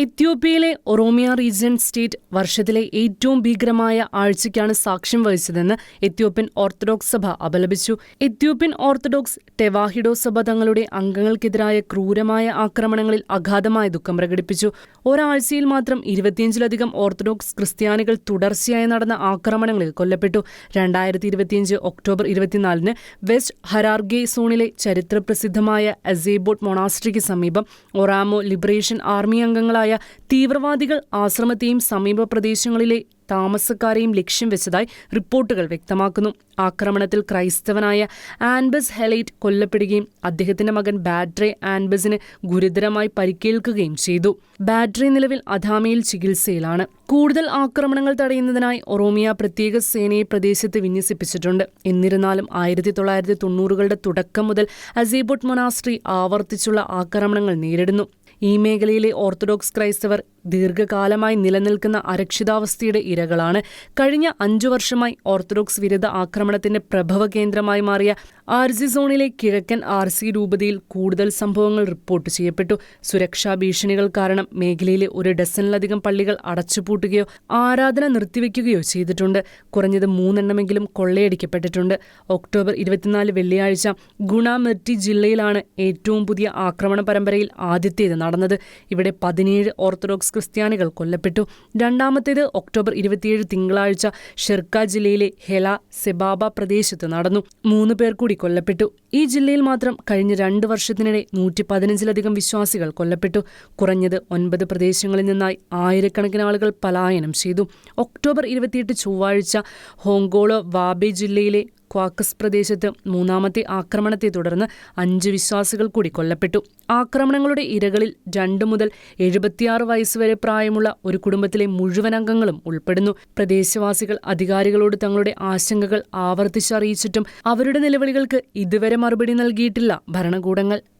എത്യോപ്യയിലെ ഒറോമിയ region state വർഷത്തിലെ ഏറ്റവും ഭീകരമായ ആഴ്ചയ്ക്കാണ് സാക്ഷ്യം വഹിച്ചതെന്ന് എത്യോപ്യൻ ഓർത്തഡോക്സ് സഭ അപലപിച്ചു. എത്യോപ്യൻ ഓർത്തഡോക്സ് ടെവാഹിഡോ സഭ തങ്ങളുടെ അംഗങ്ങൾക്കെതിരായ ക്രൂരമായ ആക്രമണങ്ങളിൽ അഗാധമായ ദുഃഖം പ്രകടിപ്പിച്ചു. ഒരാഴ്ചയിൽ മാത്രം ഇരുപത്തിയഞ്ചിലധികം ഓർത്തഡോക്സ് ക്രിസ്ത്യാനികൾ തുടർച്ചയായി നടന്ന ആക്രമണങ്ങളിൽ കൊല്ലപ്പെട്ടു. രണ്ടായിരത്തി ഇരുപത്തിയഞ്ച് ഒക്ടോബർ ഇരുപത്തിനാലിന് വെസ്റ്റ് ഹരാർഗെ സോണിലെ ചരിത്രപ്രസിദ്ധമായ അസേബോട്ട് മൊണാസ്ട്രിക്ക് സമീപം ഒറാമോ ലിബറേഷൻ ആർമി അംഗങ്ങളായ തീവ്രവാദികൾ ആശ്രമത്തെയും സമീപ പ്രദേശങ്ങളിലെ താമസക്കാരെയും ലക്ഷ്യം വെച്ചതായി റിപ്പോർട്ടുകൾ വ്യക്തമാക്കുന്നു. ആക്രമണത്തിൽ ക്രൈസ്തവനായ ആൻബസ് ഹെലൈറ്റ് കൊല്ലപ്പെടുകയും അദ്ദേഹത്തിന്റെ മകൻ ബാഡ്രെ ആൻബസിന് ഗുരുതരമായി പരിക്കേൽക്കുകയും ചെയ്തു. ബാഡ്രെ നിലവിൽ അധാമയിൽ ചികിത്സയിലാണ്. കൂടുതൽ ആക്രമണങ്ങൾ തടയുന്നതിനായി ഒറോമിയ പ്രത്യേക സേനയെ പ്രദേശത്ത് വിന്യസിപ്പിച്ചിട്ടുണ്ട്. എന്നിരുന്നാലും ആയിരത്തി തൊള്ളായിരത്തി തൊണ്ണൂറുകളുടെ തുടക്കം മുതൽ അസീബുട്ട് മൊനാസ്ട്രി ആവർത്തിച്ചുള്ള ആക്രമണങ്ങൾ നേരിടുന്നു. ഈ മേഖലയിലെ ഓർത്തഡോക്സ് ക്രൈസ്തവർ ദീർഘകാലമായി നിലനിൽക്കുന്ന അരക്ഷിതാവസ്ഥയുടെ ഇരകളാണ് കഴിഞ്ഞ അഞ്ചു വർഷമായി ഓർത്തഡോക്സ് വിരുദ്ധ ആക്രമണത്തിന്റെ പ്രഭവ കേന്ദ്രമായി മാറിയ ആർസി സോണിലെ കിഴക്കൻ ആർ സി രൂപതയിൽ കൂടുതൽ സംഭവങ്ങൾ റിപ്പോർട്ട് ചെയ്യപ്പെട്ടു. സുരക്ഷാ ഭീഷണികൾ കാരണം മേഖലയിലെ ഒരു ഡസനിലധികം പള്ളികൾ അടച്ചുപൂട്ടുകയോ ആരാധന നിർത്തിവെക്കുകയോ ചെയ്തിട്ടുണ്ട്. കുറഞ്ഞത് മൂന്നെണ്ണമെങ്കിലും കൊള്ളയടിക്കപ്പെട്ടിട്ടുണ്ട്. ഒക്ടോബർ ഇരുപത്തിനാല് വെള്ളിയാഴ്ച ഗുണാമെർട്ടി ജില്ലയിലാണ് ഏറ്റവും പുതിയ ആക്രമണ പരമ്പരയിൽ ആദ്യത്തേത് നടന്നത്. ഇവിടെ പതിനേഴ് ഓർത്തഡോക്സ് ക്രിസ്ത്യാനികൾ കൊല്ലപ്പെട്ടു. രണ്ടാമത്തേത് ഒക്ടോബർ ഇരുപത്തിയേഴ് തിങ്കളാഴ്ച ഷെർക്ക ജില്ലയിലെ ഹെല സെബാബ പ്രദേശത്ത് നടന്നു. മൂന്ന് പേർ കൂടി കൊല്ലപ്പെട്ടു. ഈ ജില്ലയിൽ മാത്രം കഴിഞ്ഞ രണ്ട് വർഷത്തിനിടെ നൂറ്റി പതിനഞ്ചിലധികം വിശ്വാസികൾ കൊല്ലപ്പെട്ടു. കുറഞ്ഞത് ഒൻപത് പ്രദേശങ്ങളിൽ നിന്നായി ആയിരക്കണക്കിന് ആളുകൾ പലായനം ചെയ്തു. ഒക്ടോബർ ഇരുപത്തിയെട്ട് ചൊവ്വാഴ്ച ഹോങ്കോളോ വാബെ ജില്ലയിലെ ക്വാക്കസ് പ്രദേശത്ത് മൂന്നാമത്തെ ആക്രമണത്തെ തുടർന്ന് അഞ്ച് വിശ്വാസികൾ കൂടി കൊല്ലപ്പെട്ടു. ആക്രമണങ്ങളുടെ ഇരകളിൽ രണ്ടു മുതൽ എഴുപത്തിയാറ് വയസ്സുവരെ പ്രായമുള്ള ഒരു കുടുംബത്തിലെ മുഴുവൻ അംഗങ്ങളും ഉൾപ്പെടുന്നു. പ്രദേശവാസികൾ അധികാരികളോട് തങ്ങളുടെ ആശങ്കകൾ ആവർത്തിച്ചറിയിച്ചിട്ടും അവരുടെ നിലവിളികൾക്ക് ഇതുവരെ മറുപടി നൽകിയിട്ടില്ല ഭരണകൂടങ്ങൾ.